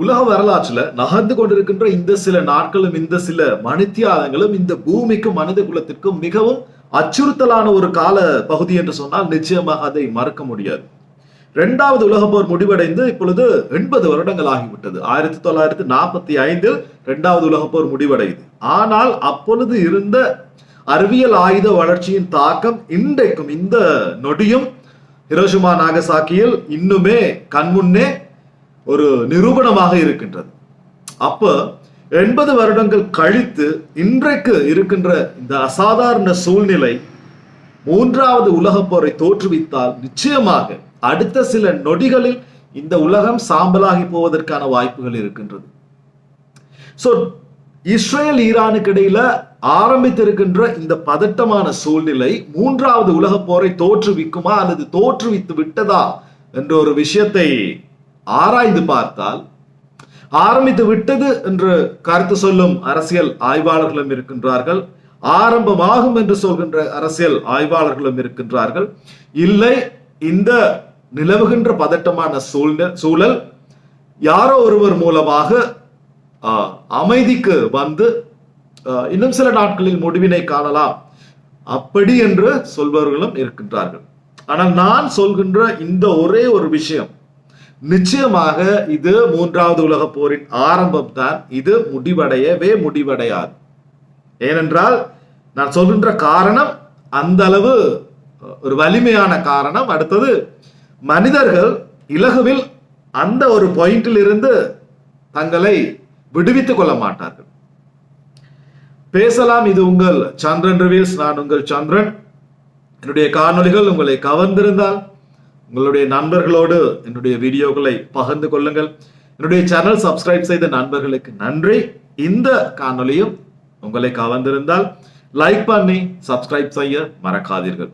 உலக வரலாற்றுல நகர்ந்து கொண்டிருக்கின்ற இந்த சில நாட்களும் இந்த சில மனித்தியாலங்களும் இந்த பூமிக்கும் மனித குலத்திற்கும் மிகவும் அச்சுறுத்தலான ஒரு கால பகுதி என்று சொன்னால் நிச்சயமாக அதை மறக்க முடியாது. இரண்டாவது உலக போர் முடிவடைந்து இப்பொழுது எண்பது வருடங்கள் ஆகிவிட்டது. ஆயிரத்தி தொள்ளாயிரத்தி நாற்பத்தி ஐந்தில் இரண்டாவது உலக போர் முடிவடையுது. ஆனால் அப்பொழுது இருந்த அறிவியல் ஆயுத வளர்ச்சியின் தாக்கம் இன்றைக்கும் இந்த நொடியும் ஹிரோஷிமா நாகசாக்கியில் இன்னுமே கண்முன்னே ஒரு நிரூபணமாக இருக்கின்றது. அப்ப எண்பது வருடங்கள் கழித்து இன்றைக்கு இருக்கின்ற இந்த அசாதாரண சூழ்நிலை மூன்றாவது உலகப் போரை தோற்றுவித்தால் நிச்சயமாக அடுத்த சில நொடிகளில் இந்த உலகம் சாம்பலாகி போவதற்கான வாய்ப்புகள் இருக்கின்றது. சோ இஸ்ரேல் ஈரானுக்கு இடையில ஆரம்பித்திருக்கின்ற இந்த பதட்டமான சூழ்நிலை மூன்றாவது உலகப் போரை தோற்றுவிக்குமா அல்லது தோற்றுவித்து விட்டதா என்ற ஒரு விஷயத்தை ஆராய்ந்து பார்த்தால் ஆரம்பித்து விட்டது என்று கருத்து சொல்லும் அரசியல் ஆய்வாளர்களும் இருக்கின்றார்கள். ஆரம்பமாகும் என்று சொல்கின்ற அரசியல் ஆய்வாளர்களும் இருக்கின்றார்கள். இல்லை இந்த நிலவுகின்ற பதட்டமான சூழ்நிலை சூழல் யாரோ ஒருவர் மூலமாக அமைதிக்கு வந்து இன்னும் சில நாட்களில் முடிவினை காணலாம். அப்படி என்று சொல்பவர்களும் இருக்கின்றார்கள். ஆனால் நான் சொல்கின்ற இந்த ஒரே ஒரு விஷயம் நிச்சயமாக இது மூன்றாவது உலக போரின் ஆரம்பம் தான் இது முடிவடையவே முடிவடையாது. ஏனென்றால் நான் சொல்கின்ற காரணம் அந்த அளவு ஒரு வலிமையான காரணம். அடுத்தது மனிதர்கள் இலகுவில் அந்த ஒரு பாயிண்டில் இருந்து தங்களை விடுவித்துக் கொள்ள மாட்டார்கள். பேசலாம் இது உங்கள் சந்திரன் ரிவீல்ஸ் நான் உங்கள் சந்திரன். என்னுடைய காணொளிகள் உங்களை கவர்ந்திருந்தால் உங்களுடைய நண்பர்களோடு என்னுடைய வீடியோக்களை பகிர்ந்து கொள்ளுங்கள். என்னுடைய சேனல் சப்ஸ்கிரைப் செய்த நண்பர்களுக்கு நன்றி. இந்த காணொலியும் உங்களை கவர்ந்திருந்தால் லைக் பண்ணி சப்ஸ்கிரைப் செய்ய மறக்காதீர்கள்.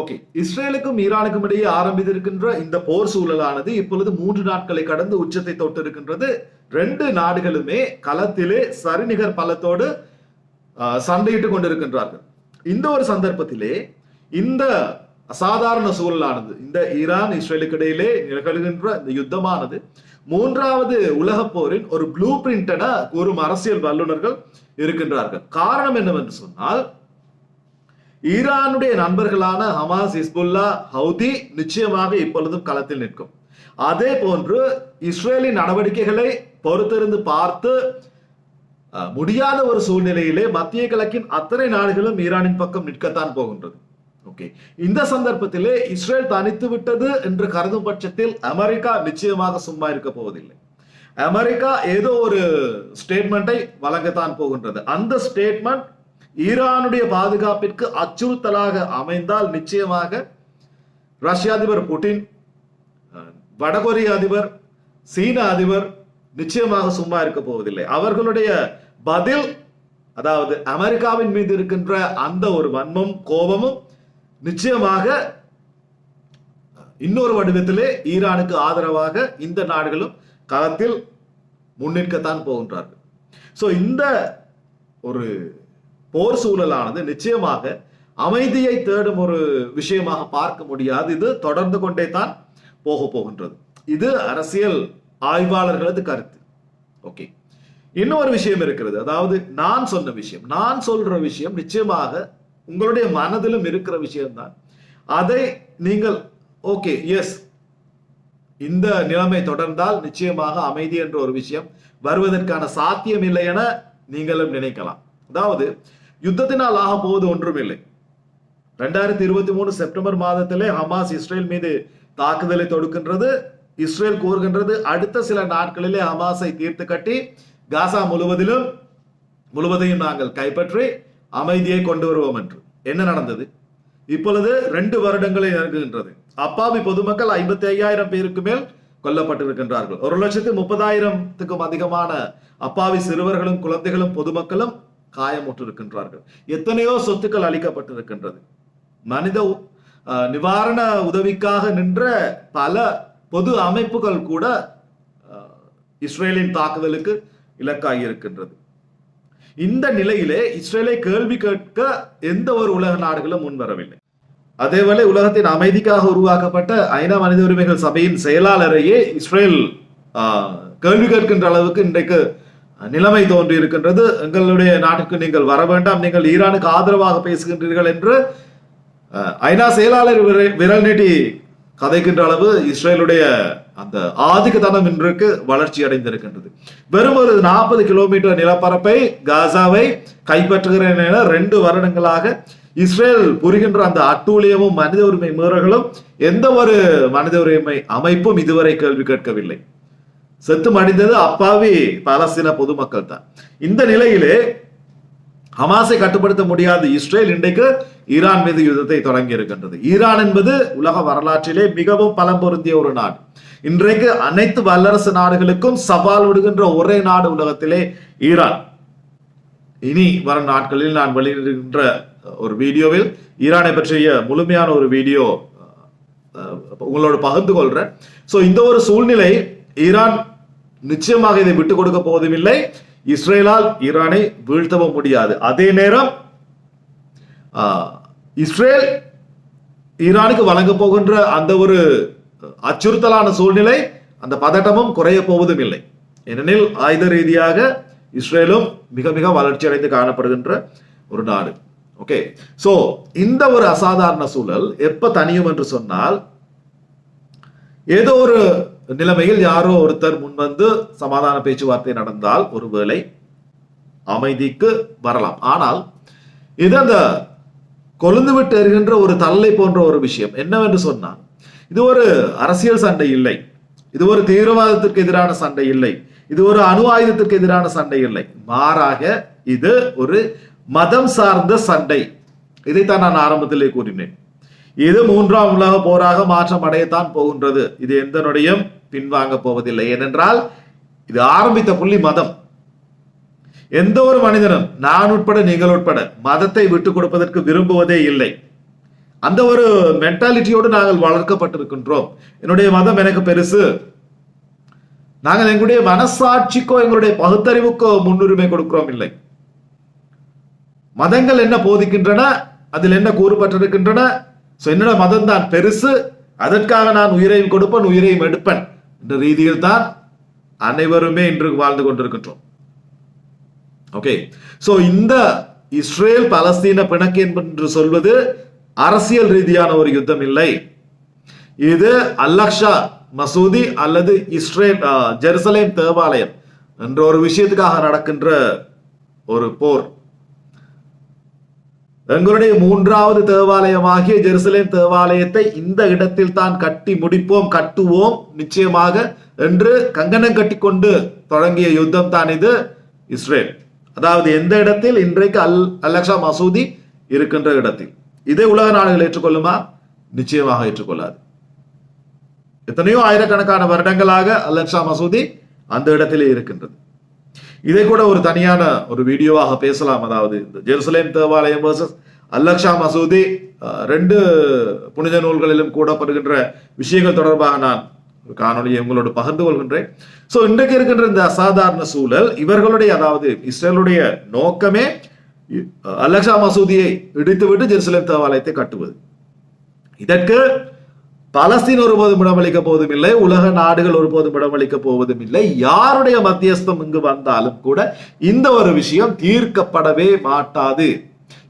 ஓகே இஸ்ரேலுக்கும் ஈரானுக்கும் இடையே ஆரம்பித்திருக்கின்ற இந்த போர் சூழலானது இப்பொழுது மூன்று நாட்களை கடந்து உச்சத்தை தொட்டிருக்கின்றது. ரெண்டு நாடுகளுமே களத்திலே சரிநிகர் பலத்தோடு சண்டையிட்டு சண்டையிட்டுக் கொண்டிருக்கின்றார்கள். இந்த ஒரு சந்தர்ப்பத்திலே இந்த அசாதாரண சூழலானது. இந்த ஈரான் இஸ்ரேலுக்கு இடையிலே நிகழ்கின்ற இந்த யுத்தமானது மூன்றாவது உலகப் போரின் ஒரு ப்ளூ பிரிண்ட் என கூறும் அரசியல் வல்லுநர்கள் இருக்கின்றார்கள். காரணம் என்னவென்று சொன்னால் ஈரானுடைய நண்பர்களான ஹமாஸ் இஸ்புல்லா ஹவுதி நிச்சயமாக இப்பொழுதும் களத்தில் நிற்கும். அதே போன்று இஸ்ரேலின் நடவடிக்கைகளை பொறுத்திருந்து பார்த்து முடியாத ஒரு சூழ்நிலையிலே மத்திய கிழக்கின் அத்தனை நாடுகளும் ஈரானின் பக்கம் நிற்கத்தான் போகின்றது. ஓகே இந்த சந்தர்ப்பத்திலே இஸ்ரேல் தனித்து விட்டது என்று கருதும் பட்சத்தில் அமெரிக்கா நிச்சயமாக சும்மா இருக்க போவதில்லை. அமெரிக்கா ஏதோ ஒரு ஸ்டேட்மெண்ட்டை வழங்கத்தான் போகின்றது. அந்த ஸ்டேட்மெண்ட் ஈரானுடைய பாதுகாப்பிற்கு அச்சுறுத்தலாக அமைந்தால் நிச்சயமாக ரஷ்ய அதிபர் புட்டின் வடகொரிய அதிபர் சீன அதிபர் நிச்சயமாக சும்மா இருக்க போவதில்லை. அவர்களுடைய பதில் அதாவது அமெரிக்காவின் மீது இருக்கின்ற அந்த ஒரு வன்மம் கோபமும் நிச்சயமாக இன்னொரு வடிவத்திலே ஈரானுக்கு ஆதரவாக இந்த நாடுகளும் களத்தில் முன்னிற்கத்தான் போகின்றார்கள். ஸோ இந்த ஒரு போர் சூழலானது நிச்சயமாக அமைதியை தேடும் ஒரு விஷயமாக பார்க்க முடியாது. இது தொடர்ந்து கொண்டே தான் போக போகின்றது. இது அரசியல் ஆய்வாளர்களது கருத்து. ஓகே இன்னொரு விஷயம் இருக்கிறது. அதாவது நான் சொன்ன விஷயம் நான் சொல்ற விஷயம் நிச்சயமாக உங்களுடைய மனதிலும் இருக்கிற விஷயம்தான். அதை நீங்கள் ஓகே எஸ் இந்த நிலைமை தொடர்ந்தால் நிச்சயமாக அமைதி என்ற ஒரு விஷயம் வருவதற்கான சாத்தியம் இல்லை என நீங்களும் நினைக்கலாம். அதாவது யுத்தத்தினால் ஆக போவது ஒன்றும் இல்லை ரெண்டாயிரத்தி இருபத்தி மூணு செப்டம்பர் மாதத்திலே ஹமாஸ் இஸ்ரேல் மீது தாக்குதலை தொடுக்கின்றது இஸ்ரேல் கூறுகின்றது. அடுத்த சில நாட்களிலே ஹமாஸை தீர்த்து கட்டி காசா முழுவதிலும் முழுவதையும் நாங்கள் கைப்பற்றி அமைதியை கொண்டு வருவோம் என்று. என்ன நடந்தது? இப்பொழுது ரெண்டு வருடங்களை இறங்குகின்றது அப்பாவி பொதுமக்கள் ஐம்பத்தி ஐயாயிரம் பேருக்கு மேல் கொல்லப்பட்டிருக்கின்றார்கள். ஒரு லட்சத்து முப்பதாயிரத்துக்கும் அதிகமான அப்பாவி சிறுவர்களும் குழந்தைகளும் பொதுமக்களும் காயமுற்றிருக்கின்றார்கள். எத்தனையோ சொத்துக்கள் அளிக்கப்பட்டிருக்கின்றது மனித நிவாரண உதவிக்காக நின்ற பல பொது அமைப்புகள் கூட இஸ்ரேலின் தாக்குதலுக்கு இலக்காகி இருக்கின்றது இந்த நிலையிலே இஸ்ரேலை கேள்வி கேட்க எந்த ஒரு உலக நாடுகளும் முன்வரவில்லை. அதேவேளை உலகத்தின் அமைதிக்காக உருவாக்கப்பட்ட ஐநா மனித உரிமைகள் சபையின் செயலாளரையே இஸ்ரேல் கேள்வி கேட்கின்ற அளவுக்கு இன்றைக்கு நிலைமை தோன்றி இருக்கின்றது எங்களுடைய நாட்டுக்கு நீங்கள் வர வேண்டாம். நீங்கள் ஈரானுக்கு ஆதரவாக பேசுகின்றீர்கள் என்று ஐநா செயலாளர் விர- விரல் நீட்டி கதைக்கின்ற அளவு இஸ்ரேலுடைய அந்த ஆதிக்கதனம் இன்றைக்கு வளர்ச்சி அடைந்திருக்கின்றது. வெறும் ஒரு நாற்பது கிலோமீட்டர் நிலப்பரப்பை காசாவை கைப்பற்றுகிறேன் என ரெண்டு வருடங்களாக இஸ்ரேல் புரிகின்ற அந்த அட்டூழியமும் மனித உரிமை மீறல்களும் எந்த ஒரு மனித உரிமை அமைப்பும் இதுவரை கேள்வி கேட்கவில்லை. செத்து மடிந்தது அப்பாவி பலஸ்தீன பொதுமக்கள் தான் இந்த நிலையிலே ஹமாஸை கட்டுப்படுத்த முடியாத இஸ்ரேல் இன்றைக்கு ஈரான் மீது யுத்தத்தை தொடங்கி இருக்கின்றது. ஈரான் என்பது உலக வரலாற்றிலே மிகவும் பலம் பொருந்திய ஒரு நாடு. இன்றைக்கு அனைத்து வல்லரசு நாடுகளுக்கும் சவால் விடுகின்ற ஒரே நாடு உலகத்திலே ஈரான். இனி வரும் நாட்களில் நான் வெளியிடுகின்ற ஒரு வீடியோவில் ஈரானை பற்றிய முழுமையான ஒரு வீடியோ உங்களோட பகிர்ந்து கொள்றேன். ஸோ இந்த ஒரு சூழ்நிலை ஈரான் நிச்சயமாக இதை விட்டுக் கொடுக்க போவதும் இல்லை இஸ்ரேலால் ஈரானை வீழ்த்தவும் முடியாது. அதே நேரம் இஸ்ரேல் ஈரானுக்கு வழங்க போகின்ற அந்த ஒரு அச்சுறுத்தலான சூழ்நிலை அந்த பதட்டமும் குறைய போவதும் இல்லை. ஏனெனில் ஆயுத ரீதியாக இஸ்ரேலும் மிக மிக வளர்ச்சி அடைந்து காணப்படுகின்ற ஒரு நாடு. ஓகே. சோ இந்த ஒரு அசாதாரண சூழல் எப்ப தனியும் என்று சொன்னால் ஏதோ ஒரு நிலைமையில் யாரோ ஒருத்தர் முன்வந்து சமாதான பேச்சுவார்த்தை நடந்தால் ஒருவேளை அமைதிக்கு வரலாம். ஆனால் இது அந்த கொழுந்து விட்டு எறிகின்ற ஒரு தள்ளை போன்ற ஒரு விஷயம் என்னவென்று சொன்னால் இது ஒரு அரசியல் சண்டை இல்லை. இது ஒரு தீவிரவாதத்திற்கு எதிரான சண்டை இல்லை. இது ஒரு அணு ஆயுதத்திற்கு எதிரான சண்டை இல்லை. மாறாக இது ஒரு மதம் சார்ந்த சண்டை. இதைத்தான் நான் ஆரம்பத்திலே கூறினேன். இது மூன்றாம் உலக போராக மாற்றம் அடையத்தான் போகின்றது. இது எந்த நொடியும் பின்வாங்க போவதில்லை. ஏனென்றால் இது ஆரம்பித்த புள்ளி மதம். எந்த ஒரு மனிதனும் நான் உட்பட நீங்கள் உட்பட மதத்தை விட்டு கொடுப்பதற்கு விரும்புவதே இல்லை. அந்த ஒரு மென்டாலிட்டியோடு நாங்கள் வளர்க்கப்பட்டிருக்கின்றோம். என்னுடைய மதம் எனக்கு பெருசு. நாங்கள் எங்களுடைய மனசாட்சிக்கோ எங்களுடைய பகுத்தறிவுக்கோ முன்னுரிமை கொடுக்கிறோம் இல்லை. மதங்கள் என்ன போதிக்கின்றன அதில் என்ன கூறுபட்டிருக்கின்றன? ஸோ என்னோட மதம் தான் பெருசு. அதற்காக நான் உயிரையும் கொடுப்பேன் உயிரையும் எடுப்பேன். என்ற ரீதியில் தான் அனைவருமே இன்று வாழ்ந்து கொண்டிருக்கின்றோம். ஓகே ஸோ இந்த இஸ்ரேல் பலஸ்தீன பிணக்கு என்று சொல்வது அரசியல் ரீதியான ஒரு யுத்தம் இல்லை. இது அல்லக்ஷா மசூதி அல்லது இஸ்ரேல் ஜெருசலேம் தேவாலயம் என்ற ஒரு விஷயத்துக்காக நடக்கின்ற ஒரு போர். எங்களுடைய மூன்றாவது தேவாலயமாகிய ஜெருசலேம் தேவாலயத்தை இந்த இடத்தில் தான் கட்டி முடிப்போம் கட்டுவோம் நிச்சயமாக என்று கங்கணம் கட்டிக்கொண்டு தொடங்கிய யுத்தம் தான் இது இஸ்ரேல். அதாவது எந்த இடத்தில் இன்றைக்கு அல் அலக்ஷா மசூதி இருக்கின்ற இடத்தில். இதை உலக நாடுகள் ஏற்றுக்கொள்ளுமா? நிச்சயமாக ஏற்றுக்கொள்ளாது. எத்தனையோ ஆயிரக்கணக்கான வருடங்களாக அல்லக்ஷா மசூதி அந்த இடத்திலே இருக்கின்றது. இதை கூட ஒரு தனியான ஒரு வீடியோவாக பேசலாம். அதாவது இந்த ஜெருசலேம் தேவாலயம் வர்சஸ் அல்லக்ஷா மசூதி அஹ், ரெண்டு புனித நூல்களிலும் கூடப்படுகின்ற விஷயங்கள் தொடர்பாக நான் காணொலியை உங்களோடு பகிர்ந்து கொள்கின்றேன். ஸோ இன்றைக்கு இருக்கின்ற இந்த அசாதாரண சூழல் இவர்களுடைய அதாவது இஸ்ரேலுடைய நோக்கமே அலக்ஷா மசூதியை இடித்துவிட்டு ஜெருசலேம் தேவாலயத்தை கட்டுவது. இதற்கு பலஸ்தீன் ஒருபோதும் இடமளிக்க போவதும் இல்லை உலக நாடுகள் ஒருபோதும் இடமளிக்க போவதும் இல்லை யாருடைய மத்தியஸ்தம் இங்கு வந்தாலும் கூட இந்த ஒரு விஷயம் தீர்க்கப்படவே மாட்டாது.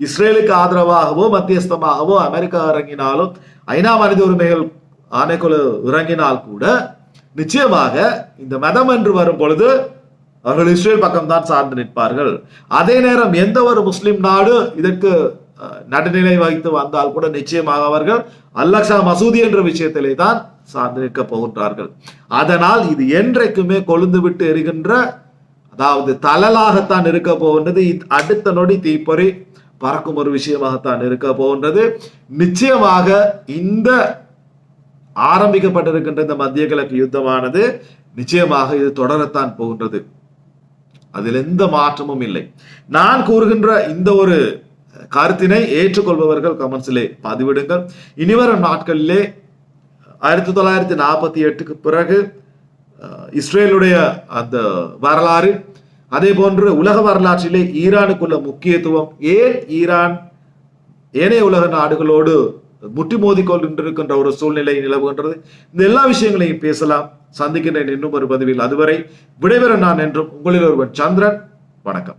இஸ்ரேலுக்கு ஆதரவாகவோ மத்தியஸ்தமாகவோ அமெரிக்கா இறங்கினாலும் ஐநா மனித உரிமைகள் ஆணைக்குழு இறங்கினால் கூட நிச்சயமாக இந்த மதம் என்று வரும் பொழுது அவர்கள் இஸ்ரேல் பக்கம்தான் சார்ந்து நிற்பார்கள். அதே நேரம் எந்த ஒரு முஸ்லிம் நாடு இதற்கு நடுநிலை வகித்து வந்தால் கூட நிச்சயமாக அவர்கள் அல்லக்ஷா மசூதி என்ற விஷயத்திலே தான் சார்ந்து நிற்க போகின்றார்கள். அதனால் இது என்றைக்குமே கொழுந்து விட்டு எரிகின்ற அதாவது தளலாகத்தான் இருக்க போகின்றது. அடுத்த நொடி தீப்பொறி பறக்கும் ஒரு விஷயமாகத்தான் இருக்க போகின்றது. நிச்சயமாக இந்த ஆரம்பிக்கப்பட்டிருக்கின்ற இந்த மத்திய கிழக்கு யுத்தமானது நிச்சயமாக இது தொடரத்தான் போகின்றது. அதில் எந்த மாற்றமும் இல்லை. நான் கூறுகின்ற இந்த ஒரு கருத்தினை ஏற்றுக்கொள்பவர்கள் கமெண்ட்ஸிலே பதிவிடுங்கள். இனிவரும் நாட்களிலே ஆயிரத்தி தொள்ளாயிரத்தி நாற்பத்தி எட்டுக்கு பிறகு இஸ்ரேலுடைய அந்த வரலாறு அதே போன்று உலக வரலாற்றிலே ஈரானுக்குள்ள முக்கியத்துவம் ஏன் ஈரான் ஏனைய உலக நாடுகளோடு முட்டி மோதி கொண்டிருக்கின்ற ஒரு சூழ்நிலை நிலவுகின்றது. இந்த எல்லா விஷயங்களையும் பேசலாம். சந்திக்கின்றேன் இன்னும் ஒரு பதிவில் அதுவரை விடைபெற நான் என்றும் உங்களில் ஒருவன் சந்திரன். வணக்கம்.